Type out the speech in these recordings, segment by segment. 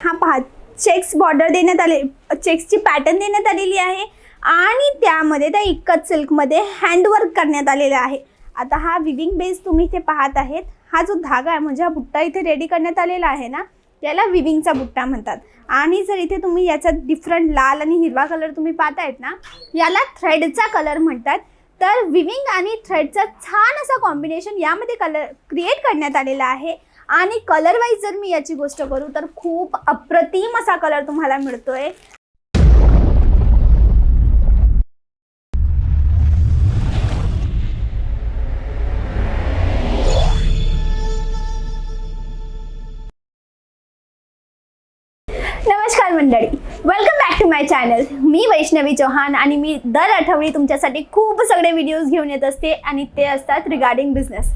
हा पहा checks border देण्यात आले चेक्सची पॅटर्न देण्यात आलेली आहे आणि त्यामध्ये त्या इक्कत सिल्कमध्ये हँडवर्क करण्यात आलेलं आहे. आता हा विविंग बेस तुम्ही इथे पाहत आहेत हा जो धागा आहे म्हणजे हा बुट्टा इथे रेडी करण्यात आलेला आहे ना त्याला विविंगचा बुट्टा म्हणतात. आणि जर इथे तुम्ही याचा डिफरंट लाल आणि हिरवा कलर तुम्ही पाहतायत ना याला थ्रेडचा कलर म्हणतात. तर विविंग आणि थ्रेडचा छान असा कॉम्बिनेशन यामध्ये कलर क्रिएट करण्यात आलेला आहे. आणि कलर वाईज जर मी याची गोष्ट करू तर खूप अप्रतिम असा कलर तुम्हाला मिळतोय. नमस्कार मंडळी. Welcome back to my channel मी वैष्णवी चौहान आणि मी दर आठवडी तुमच्यासाठी खूप सगळे व्हिडिओज घेऊन येत असते आणि ते असतात रिगार्डिंग बिझनेस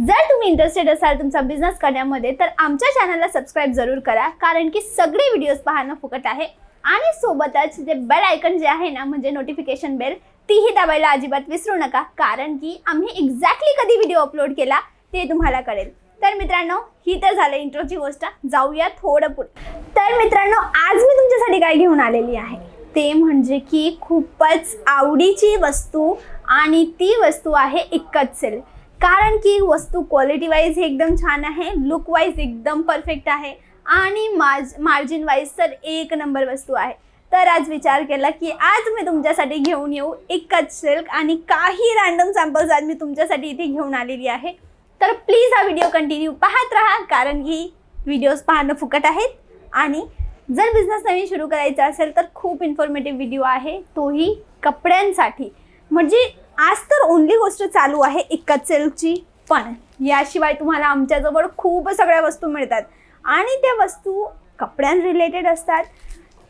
जर तुम्ही इंटरेस्टेड असाल तुमचा बिझनेस करण्यामध्ये तर आमच्या चॅनलला सबस्क्राईब जरूर करा कारण की सगळे व्हिडिओज पाहणं फुकट आहे. आणि सोबतच जे बेल आयकन जे आहे ना म्हणजे नोटिफिकेशन बेल तीही दाबायला अजिबात विसरू नका कारण की आम्ही एक्झॅक्टली कधी व्हिडिओ अपलोड केला ते तुम्हाला कळेल. तर मित्रांनो ही तर झालं इंट्रोची गोष्ट. जाऊया थोडं पुढे. तर मित्रांनो आज मी तुमच्यासाठी काय घेऊन आलेली आहे? ते म्हणजे की खूपच आवडीची वस्तू आणि ती वस्तू आहे इक्कत सेल कारण की वस्तू क्वालिटी वाईज एकदम छान आहे लुक वाईज एकदम परफेक्ट आहे आणि मार्ज मार्जिन वाईज तर एक नंबर वस्तू आहे. तर आज विचार केला की आज मी तुमच्यासाठी घेऊन येऊ एकच सिल्क आणि काही रँडम सॅम्पल्स आज मी तुमच्यासाठी इथे घेऊन आलेली आहे. तर प्लीज हा व्हिडिओ कंटिन्यू पाहत राहा कारण की व्हिडिओज पाहणं फुकट आहेत. आणि जर बिझनेस नवीन सुरू करायचा असेल तर खूप इन्फॉर्मेटिव्ह व्हिडिओ आहे. तोही कपड्यांसाठी. म्हणजे आज तर ओनली गोष्ट चालू आहे इक्कत सेलची पण याशिवाय तुम्हाला आमच्याजवळ खूप सगळ्या वस्तू मिळतात. आणि त्या वस्तू कपड्यां रिलेटेड असतात.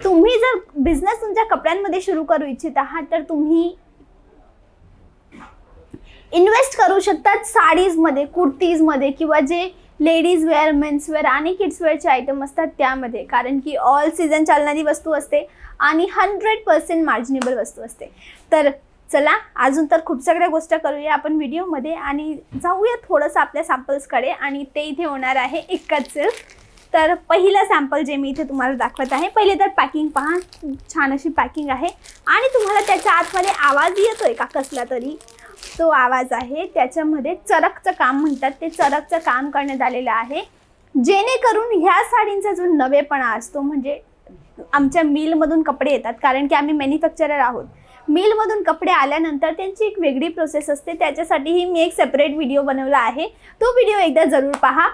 तुम्ही जर बिझनेस तुमच्या कपड्यांमध्ये सुरू करू इच्छित आहात तर तुम्ही इन्व्हेस्ट करू शकतात साडीजमध्ये कुर्तीजमध्ये किंवा जे लेडीज वेअर मेन्स वेअर आणि किड्स वेअरचे आयटम असतात त्यामध्ये. कारण की ऑल सीझन चालणारी वस्तू असते आणि हंड्रेड पर्सेंट मार्जिनेबल वस्तू असते. तर चला अजून तर खूप सगळ्या गोष्टी करूया आपण व्हिडिओमध्ये आणि जाऊया थोडंसं आपल्या सॅम्पल्सकडे आणि ते इथे होणार आहे एकच तर पहिलं सॅम्पल जे मी इथे तुम्हाला दाखवत आहे पहिले तर पॅकिंग पहा छान अशी पॅकिंग आहे. आणि तुम्हाला त्याच्या आतमध्ये आवाज येतोय का कसला तरी? तो आवाज आहे त्याच्यामध्ये चरकचं काम म्हणतात ते चरकचं काम करण्यात आलेलं आहे. जेणेकरून ह्या साडींचा जो नवेपणा असतो म्हणजे आमच्या मिलमधून कपडे येतात कारण की आम्ही मॅन्युफॅक्चरर आहोत. मिलमधून कपडे आल्यानंतर त्यांची एक वेगळी प्रोसेस असते. त्याच्यासाठीही मी एक सेपरेट व्हिडिओ बनवला आहे. तो व्हिडिओ एकदा जरूर पहा.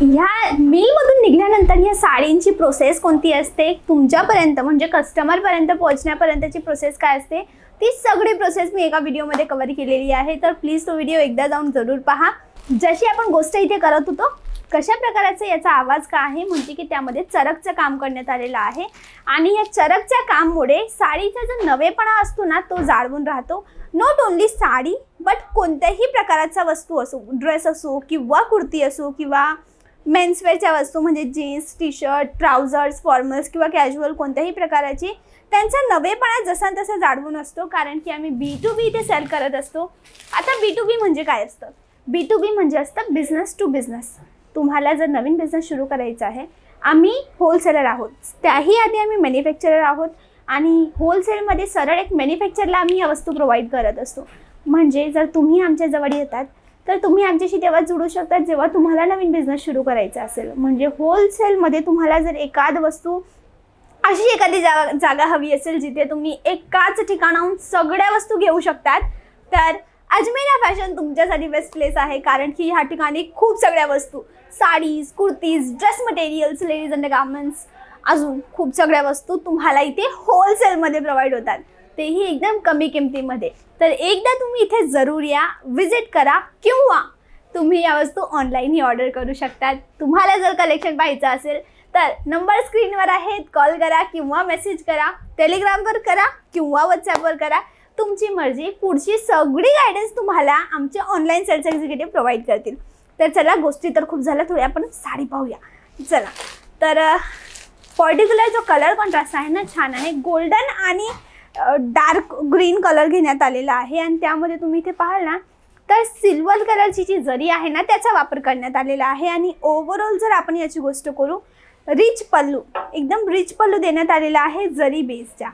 ह्या मिलमधून निघाल्यानंतर ह्या साडींची प्रोसेस कोणती असते? तुमच्यापर्यंत म्हणजे कस्टमरपर्यंत पोहोचण्यापर्यंतची प्रोसेस काय असते? ती सगळी प्रोसेस मी एका व्हिडिओमध्ये कव्हर केलेली आहे. तर प्लीज तो व्हिडिओ एकदा जाऊन जरूर पहा. जशी आपण गोष्ट इथे करत होतो कशा प्रकारचा याचा आवाज का आहे? म्हणजे की त्यामध्ये चरकचं काम करण्यात आलेलं आहे. आणि या चरकच्या काममुळे साडीचा जो नवेपणा असतो ना तो जाळवून राहतो. नॉट ओन्ली साडी बट कोणत्याही प्रकाराचा वस्तू असो ड्रेस असो किंवा कुर्ती असो किंवा मेन्सवेअरच्या वस्तू म्हणजे jeans T shirt trousers formals किंवा कॅज्युअल कोणत्याही प्रकाराची त्यांचा नवेपणा जसा तसा जाळवून असतो. कारण की आम्ही बी टू बी इथे सेल करत असतो. आता बी टू बी म्हणजे काय असतं? बी टू बी म्हणजे असतं बिझनेस टू बिझनेस तुम्हाला जर नवीन बिझनेस सुरू करायचा आहे आम्ही होलसेलर आहोत. त्याही आधी आम्ही मॅन्युफॅक्चरर आहोत आणि होलसेलमध्ये सरळ एक मॅन्युफॅक्चरला आम्ही या वस्तू प्रोव्हाइड करत असतो. म्हणजे जर तुम्ही आमच्याजवळ येतात तर तुम्ही आमच्याशी तेव्हा जुडू शकतात जेव्हा तुम्हाला नवीन बिझनेस सुरू करायचा असेल. म्हणजे होलसेलमध्ये तुम्हाला जर एखाद वस्तू अशी एखादी जागा जागा हवी असेल जिथे तुम्ही एकाच ठिकाणाहून सगळ्या वस्तू घेऊ शकतात तर अजमेरा फॅशन तुमच्यासाठी बेस्ट प्लेस आहे. कारण की ह्या ठिकाणी खूप सगळ्या वस्तू saris kurtis dress materials ladies and garments अजून खूप सगळ्या वस्तू तुम्हाला इथे होलसेलमध्ये प्रोव्हाइड होतात. तेही एकदम कमी किमतीमध्ये. तर एकदा तुम्ही इथे जरूर या विजिट करा किंवा तुम्ही या वस्तू ऑनलाईनही ऑर्डर करू शकतात. तुम्हाला जर कलेक्शन पाहायचं असेल तर नंबर स्क्रीनवर आहेत कॉल करा किंवा मेसेज करा टेलिग्रामवर करा किंवा व्हॉट्सॲपवर करा. तुमची मर्जी पुढची सगळी गायडन्स तुम्हाला आमचे ऑनलाईन सेल्स एक्झिक्युटिव्ह प्रोव्हाइड करतील. तर चला गोष्टी तर खूप झाल्या थोडी आपण साडी पाहूया. चला. तर पर्टिक्युलर जो कलर कॉन्ट्रास्ट आहे ना छान आहे. गोल्डन आणि डार्क ग्रीन कलर घेण्यात आलेला आहे. आणि त्यामध्ये तुम्ही इथे पाहाल ना तर सिल्वर कलरची जी जरी आहे ना त्याचा वापर करण्यात आलेला आहे. आणि ओव्हरऑल जर आपण याची गोष्ट करू रिच पल्लू एकदम रिच पल्लू देण्यात आलेला आहे जरी बेसच्या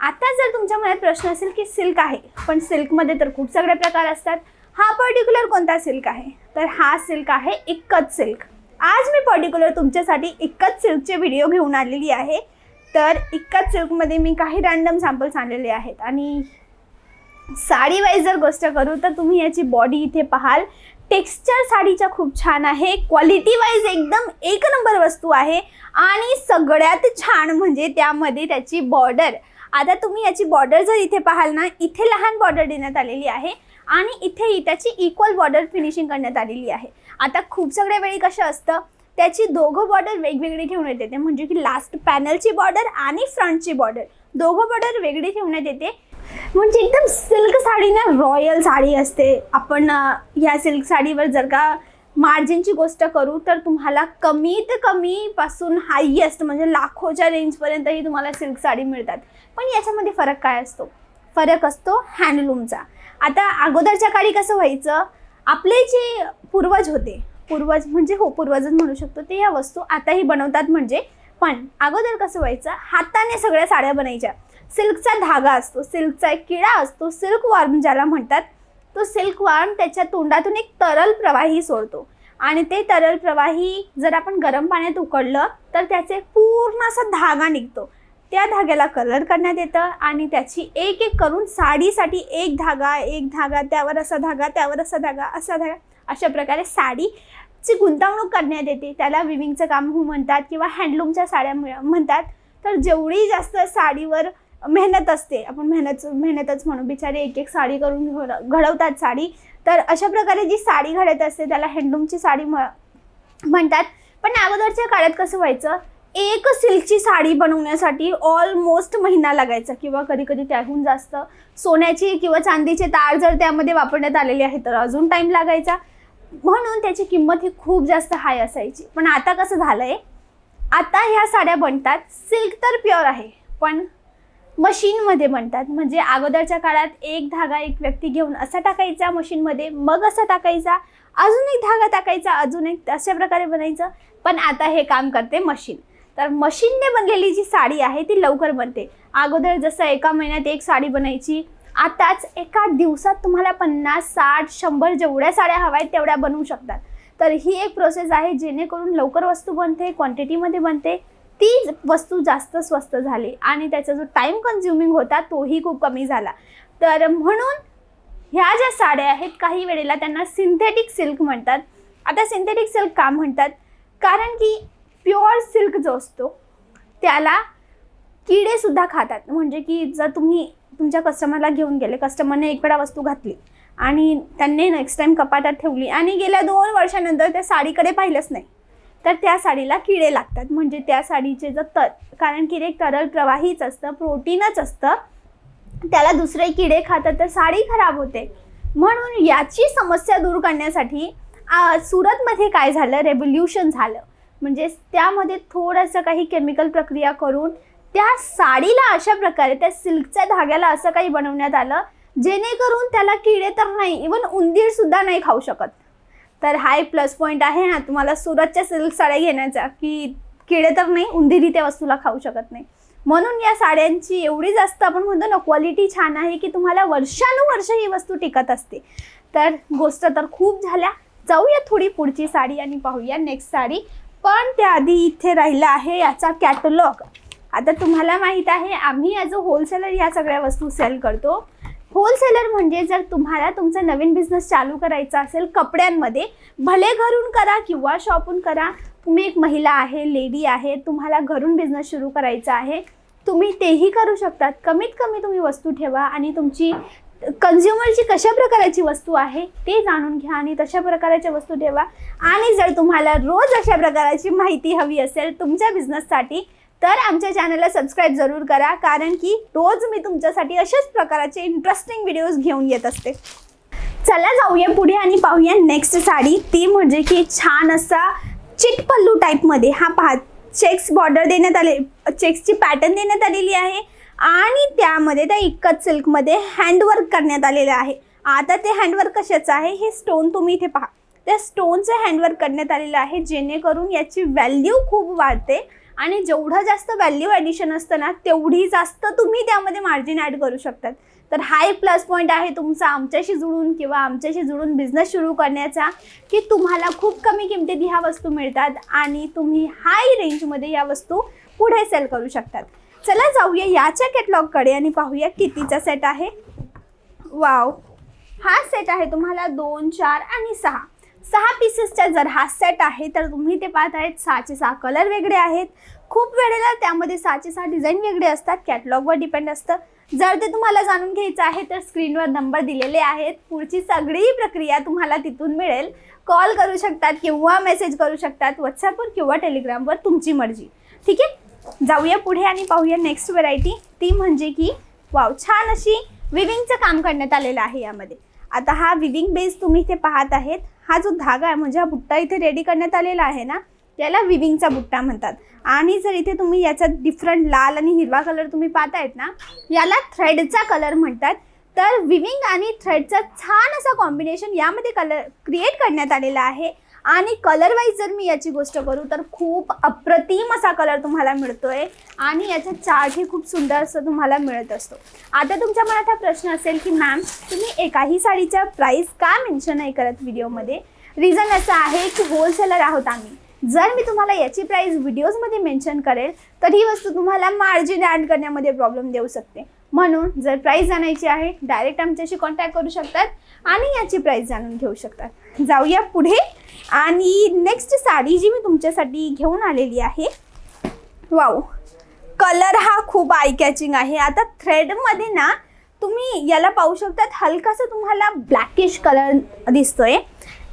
आता जर तुमच्या मनात प्रश्न असेल की सिल्क आहे पण सिल्कमध्ये तर खूप सगळे प्रकार असतात. हा पर्टिक्युलर कोणता सिल्क आहे? तर हा सिल्क आहे इक्कत सिल्क आज मी पर्टिक्युलर तुमच्यासाठी इक्कत सिल्कचे व्हिडिओ घेऊन आलेली आहे. तर इक्कत सिल्कमध्ये मी काही रँडम सॅम्पल्स आणलेले आहेत. आणि साडी वाईज जर गोष्ट करू तर तुम्ही याची बॉडी इथे पाहाल. टेक्स्चर साडीच्या खूप छान आहे. क्वालिटी वाईज एकदम एक नंबर वस्तू आहे. आणि सगळ्यात छान म्हणजे त्यामध्ये त्याची बॉर्डर आता तुम्ही याची बॉर्डर जर इथे पाहाल ना इथे लहान बॉर्डर देण्यात आलेली आहे. आणि इथेही त्याची इक्वल बॉर्डर फिनिशिंग करण्यात आलेली आहे. आता खूप सगळ्या वेळी कसं असतं त्याची दोघं बॉर्डर वेगवेगळी ठेवण्यात येते म्हणजे की लास्ट पॅनलची बॉर्डर आणि फ्रंटची बॉर्डर दोघं बॉर्डर वेगळी ठेवण्यात येते म्हणजे एकदम सिल्क साडी ना रॉयल साडी असते. आपण ह्या सिल्क साडीवर जर का मार्जिनची गोष्ट करू तर तुम्हाला कमीत कमीपासून हायेस्ट म्हणजे लाखोच्या रेंजपर्यंतही तुम्हाला सिल्क साडी मिळतात. पण याच्यामध्ये फरक काय असतो? फरक असतो हँडलूमचा आता अगोदरच्या काळी कसं व्हायचं? आपले जे पूर्वज होते पूर्वज म्हणजे हो पूर्वजच म्हणू शकतो ते या वस्तू आताही बनवतात म्हणजे पण अगोदर कसं व्हायचं? हाताने सगळ्या साड्या बनायच्या. सिल्कचा धागा असतो सिल्कचा एक किडा असतो सिल्क वॉर्म ज्याला म्हणतात तो सिल्क वॉर्म त्याच्या तोंडातून एक तरल प्रवाही सोडतो. आणि ते तरल प्रवाही जर आपण गरम पाण्यात उकडलं तर त्याचे पूर्ण असा धागा निघतो. त्या धाग्याला कलर करण्यात येतं आणि त्याची एक एक करून साडीसाठी एक धागा एक धागा त्यावर असा धागा त्यावर असा धागा असा धागा अशा प्रकारे साडीची गुंतवणूक करण्यात येते. त्याला विविंगचं काम हो म्हणतात किंवा हँडलूमच्या साड्या म्हणतात. तर जेवढी जास्त साडीवर मेहनत असते आपण मेहनत मेहनतच म्हणू बिचारे एक एक साडी करून घडवतात साडी. तर अशा प्रकारे जी साडी घडत असते त्याला हँडलूमची साडी म्हणतात. पण अगोदरच्या काळात कसं व्हायचं एक सिल्कची साडी बनवण्यासाठी ऑलमोस्ट महिना लागायचा किंवा कधी कधी त्याहून जास्त सोन्याची किंवा चांदीचे तार जर त्यामध्ये वापरण्यात आलेले आहे तर अजून टाईम लागायचा. म्हणून त्याची किंमत ही खूप जास्त हाय असायची. पण आता कसं झालं आहे आता ह्या साड्या बनतात. सिल्क तर प्युअर आहे पण मशीनमध्ये बनतात. म्हणजे अगोदरच्या काळात एक धागा एक व्यक्ती घेऊन असा टाकायचा मशीनमध्ये मग असा टाकायचा अजून एक धागा टाकायचा अजून एक अशा प्रकारे बनायचं. पण आता हे काम करते मशीन. तर मशीनने बनलेली जी साडी आहे ती लवकर बनते. अगोदर जसं एका महिन्यात एक साडी बनायची आताच एका दिवसात तुम्हाला पन्नास साठ शंभर जेवढ्या साड्या हव्या आहेत तेवढ्या बनवू शकतात. तर ही एक प्रोसेस आहे जेणेकरून लवकर वस्तू बनते क्वांटिटीमध्ये बनते. ती वस्तू जास्त स्वस्त झाली आणि त्याचा जो टाईम कन्झ्युमिंग होता तोही खूप कमी झाला. तर म्हणून ह्या ज्या साड्या आहेत काही वेळेला त्यांना सिंथेटिक सिल्क म्हणतात. आता सिंथेटिक सिल्क का म्हणतात? कारण की जो असतो त्याला किडे सुद्धा खातात. म्हणजे की जर तुम्ही तुमच्या कस्टमरला घेऊन गेले कस्टमरने एक वेळा वस्तू घातली आणि त्यांनी नेक्स्ट टाइम कपाटात ठेवली आणि गेल्या दोन वर्षानंतर त्या साडीकडे पाहिलंच नाही तर त्या साडीला किडे लागतात. म्हणजे त्या साडीचे जर तर कारण की ते एक तरल प्रवाहीच असतं प्रोटीनच असतं. त्याला दुसरे किडे खातात तर साडी खराब होते. म्हणून याची समस्या दूर करण्यासाठी सुरतमध्ये काय झालं? रेव्होल्युशन झालं. म्हणजे त्यामध्ये थोडंसं काही केमिकल प्रक्रिया करून त्या साडीला अशा प्रकारे त्या सिल्कच्या धाग्याला असं काही बनवण्यात आलं जेणेकरून त्याला किडे तर नाही इवन उंदीरसुद्धा नाही खाऊ शकत. तर हा एक प्लस पॉईंट आहे. ना तुम्हाला सुरतच्या सिल्क साड्या घेण्याचा की किडे तर नाही उंदीरही त्या वस्तूला खाऊ शकत नाही. म्हणून या साड्यांची एवढी जास्त आपण म्हणतो ना क्वालिटी छान आहे की तुम्हाला वर्षानुवर्ष ही वस्तू टिकत असते. तर गोष्ट तर खूप झाल्या. जाऊया थोडी पुढची साडी आणि पाहूया नेक्स्ट साडी. पण त्याआधी इथे राहिला आहे याचा कॅटलॉग आता तुम्हाला माहीत आहे आम्ही ॲज अ होलसेलर ह्या सगळ्या वस्तू सेल करतो. होलसेलर म्हणजे जर तुम्हाला तुमचा नवीन बिझनेस चालू करायचा असेल कपड्यांमध्ये भले घरून करा किंवा शॉपून करा. तुम्ही एक महिला आहे लेडी आहे तुम्हाला घरून बिझनेस सुरू करायचा आहे. तुम्ही तेही करू शकतात. कमीत कमी तुम्ही वस्तू ठेवा आणि तुमची कन्झ्युमरची कशा प्रकाराची वस्तू आहे ते जाणून घ्या आणि तशा प्रकाराच्या वस्तू ठेवा. आणि जर तुम्हाला रोज अशा प्रकाराची माहिती हवी असेल तुमच्या बिझनेससाठी तर आमच्या चॅनलला सबस्क्राईब जरूर करा. कारण की रोज मी तुमच्यासाठी अशाच प्रकाराचे इंटरेस्टिंग व्हिडिओज घेऊन येत असते. चला जाऊया पुढे आणि पाहूया नेक्स्ट साडी. ती म्हणजे की छान असा चिटपल्लू टाईपमध्ये हा पहा चेक्स बॉर्डर देण्यात आले चेक्सची पॅटर्न देण्यात आलेली आहे. आणि त्यामध्ये त्या इक्कत सिल्कमध्ये हँडवर्क करण्यात आलेलं आहे. आता ते हँडवर्क कशाचं आहे? हे स्टोन तुम्ही इथे पहा. त्या स्टोनचं हँडवर्क करण्यात आलेलं आहे जेणेकरून याची व्हॅल्यू खूप वाढते. आणि जेवढं जास्त व्हॅल्यू ॲडिशन असतं ना तेवढी जास्त तुम्ही त्यामध्ये मार्जिन ॲड करू शकतात. तर हा एक प्लस पॉईंट आहे तुमचा आमच्याशी जुळून किंवा आमच्याशी जुळून बिझनेस सुरू करण्याचा की तुम्हाला खूप कमी किमतीत ह्या वस्तू मिळतात आणि तुम्ही हाय रेंजमध्ये या वस्तू पुढे सेल करू शकतात. चला जाऊया याच्या कॅटलॉगकडे आणि पाहूया कितीचा सेट आहे. वाव हा सेट आहे तुम्हाला दोन चार आणि सहा. सहा पीसेसचा जर हा सेट आहे तर तुम्ही ते पाहत आहेत सहाचे सहा कलर वेगळे आहेत. खूप वेळेला त्यामध्ये सहाचे सहा डिझाईन वेगळे असतात कॅटलॉगवर डिपेंड असतं. जर ते तुम्हाला जाणून घ्यायचं आहे तर स्क्रीनवर नंबर दिलेले आहेत. पुढची सगळी प्रक्रिया तुम्हाला तिथून मिळेल. कॉल करू शकतात किंवा मेसेज करू शकतात व्हॉट्सॲपवर किंवा टेलिग्रामवर तुमची मर्जी. ठीक आहे? जाऊया पुढे आणि पाहूया नेक्स्ट व्हरायटी ती म्हणजे की वाव छान अशी विविंगचं काम करण्यात आलेलं आहे यामध्ये. आता हा विविंग बेस तुम्ही इथे पाहत आहेत हा जो धागा आहे म्हणजे हा बुट्टा इथे रेडी करण्यात आलेला आहे ना याला विविंगचा बुट्टा म्हणतात. आणि जर इथे तुम्ही याचा डिफरंट लाल आणि हिरवा कलर तुम्ही पाहतायत ना याला थ्रेडचा कलर म्हणतात. तर विविंग आणि थ्रेडचा छान असा कॉम्बिनेशन यामध्ये कलर क्रिएट करण्यात आलेला आहे. आणि कलर वाईज जर मी याची गोष्ट करू तर खूप अप्रतिम असा कलर तुम्हाला मिळतोय. आणि याचा चार्टही खूप सुंदर असं तुम्हाला मिळत असतो. आता तुमच्या मनात हा प्रश्न असेल की मॅम तुम्ही एकाही साडीच्या प्राईस का मेन्शन नाही करत व्हिडिओमध्ये रिझन असं आहे की होलसेलर आहोत आम्ही. जर मी तुम्हाला याची प्राईस व्हिडिओजमध्ये मेन्शन करेल तर ही वस्तू तुम्हाला मार्जिन ॲड करण्यामध्ये प्रॉब्लेम देऊ शकते. म्हणून जर प्राईस जाणायची आहे डायरेक्ट आमच्याशी कॉन्टॅक्ट करू शकतात आणि याची प्राईस जाणून घेऊ शकतात. जाऊया पुढे. आणि नेक्स्ट साडी जी मी तुमच्यासाठी घेऊन आलेली आहे वाव कलर हा खूप आय कॅचिंग आहे. आता थ्रेडमध्ये ना तुम्ही याला पाहू शकतात हलकासा तुम्हाला ब्लॅकिश कलर दिसतोय.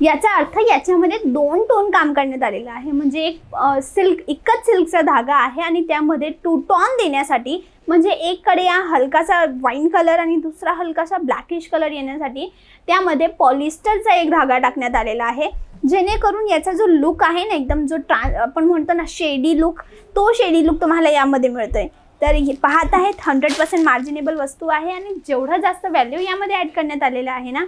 याचा अर्थ याच्यामध्ये दोन टोन काम करण्यात आलेलं आहे. म्हणजे एक सिल्क एकच सिल्कचा धागा आहे आणि त्यामध्ये टू टॉन देण्यासाठी म्हणजे एक या हलकासा वाईन कलर आणि दुसरा हलकासा ब्लॅकिश कलर येण्यासाठी त्यामध्ये पॉलिस्टरचा एक धागा टाकण्यात आलेला आहे. जेणेकरून याचा जो लुक आहे ना एकदम जो ट्रा आपण म्हणतो ना शेडी लुक तो शेडी लुक तुम्हाला यामध्ये मिळतोय. तर हे पाहत आहेत हंड्रेड पर्सेंट मार्जिनेबल वस्तू आहे आणि जेवढा जास्त व्हॅल्यू यामध्ये ॲड करण्यात आलेला आहे ना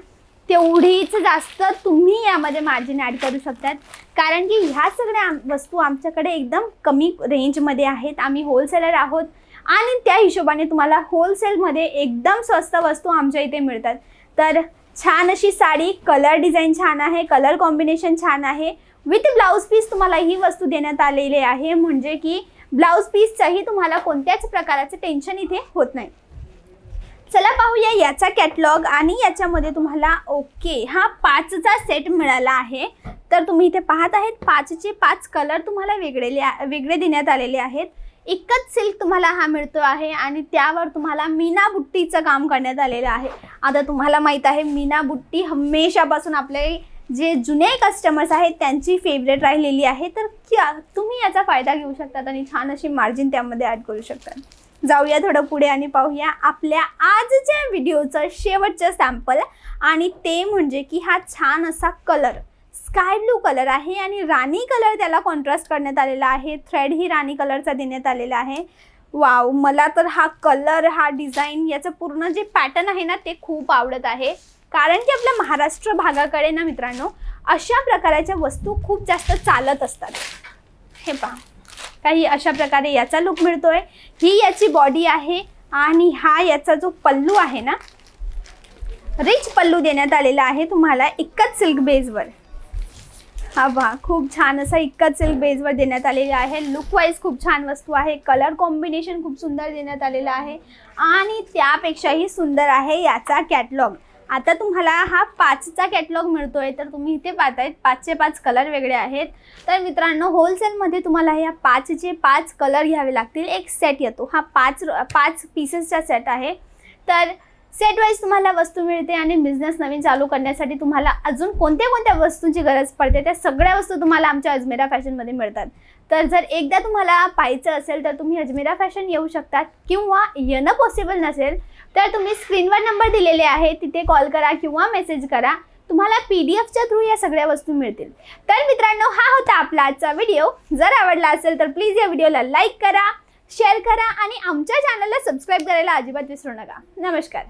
तेवढीच जास्त तुम्ही यामध्ये मार्जिन ॲड करू शकतात. कारण की ह्या सगळ्या वस्तू आमच्याकडे एकदम कमी रेंजमध्ये आहेत. आम्ही होलसेलर आहोत. आणि त्या हिशोबाने तुम्हाला होलसेलमध्ये एकदम स्वस्त वस्तू आमच्या इथे मिळतात. तर छान अशी साडी कलर डिझाईन छान आहे कलर कॉम्बिनेशन छान आहे. विथ ब्लाऊज पीस तुम्हाला ही वस्तू देण्यात आलेली आहे. म्हणजे की ब्लाऊज पीसचंही तुम्हाला कोणत्याच प्रकाराचं टेन्शन इथे होत नाही. चला पाहूया याचा कॅटलॉग आणि याच्यामध्ये तुम्हाला ओके हा पाचचा सेट मिळाला आहे. तर तुम्ही इथे पाहत आहेत पाचचे पाच कलर तुम्हाला वेगळेले वेगळे देण्यात आलेले आहेत. एकच सिल्क तुम्हाला हा मिळतो आहे आणि त्यावर तुम्हाला मीना बुट्टीचं काम करण्यात आलेलं आहे. आता तुम्हाला माहीत आहे मीना बुट्टी हमेशापासून आपले जे जुने कस्टमर्स आहेत त्यांची फेवरेट राहिलेली आहे. तर क्या तुम्ही याचा फायदा घेऊ शकतात आणि छान अशी मार्जिन त्यामध्ये ॲड करू शकतात. जाऊया थोडं पुढे आणि पाहूया आपल्या आजच्या व्हिडिओचं शेवटचं सॅम्पल आणि ते म्हणजे की हा छान असा कलर स्काय ब्लू कलर आहे आणि राणी कलर त्याला कॉन्ट्रास्ट करण्यात आलेला आहे. थ्रेड ही राणी कलरचा देण्यात आलेला आहे. वाव मला तर हा कलर हा डिझाईन याचं पूर्ण जे पॅटर्न आहे ना ते खूप आवडत आहे. कारण की आपल्या महाराष्ट्र भागाकडे ना मित्रांनो अशा प्रकाराच्या वस्तू खूप जास्त चालत असतात. हे पहा. काही अशा प्रकारे याचा लुक मिळतोय. ही याची बॉडी आहे आणि हा याचा जो पल्लू आहे ना रिच पल्लू देण्यात आलेला आहे तुम्हाला एकच सिल्क बेजवर हा वा खूप छान असा इक्कत सिल्क बेजवर देण्यात आलेला आहे. लुक वाईज खूप छान वस्तू आहे. कलर कॉम्बिनेशन खूप सुंदर देण्यात आलेलं आहे. आणि त्यापेक्षाही सुंदर आहे याचा कॅटलॉग आता तुम्हाला हा पाचचा कॅटलॉग मिळतोय. तर तुम्ही इथे पाहतायत पाचचे पाच कलर वेगळे आहेत. तर मित्रांनो होलसेलमध्ये तुम्हाला या पाचचे पाच कलर घ्यावे लागतील. एक सेट येतो. हा पाच पाच पीसेसचा सेट आहे. तर सेट वाईज तुम्हाला वस्तू मिळते आणि बिझनेस नवीन चालू करण्यासाठी तुम्हाला अजून कोणत्या कोणत्या वस्तूंची गरज पडते त्या सगळ्या वस्तू तुम्हाला आमच्या अजमेरा फॅशनमध्ये मिळतात. तर जर एकदा तुम्हाला पाहायचं असेल तर तुम्ही अजमेरा फॅशन येऊ शकतात किंवा येणं पॉसिबल नसेल तर तुम्ही स्क्रीनवर नंबर दिलेले आहे तिथे कॉल करा किंवा मेसेज करा. तुम्हाला पी डी एफच्या थ्रू या सगळ्या वस्तू मिळतील. तर मित्रांनो हा होता आपला आजचा व्हिडिओ जर आवडला असेल तर प्लीज या व्हिडिओला लाईक करा शेअर करा आणि आमच्या चॅनलला सबस्क्राईब करायला अजिबात विसरू नका. नमस्कार.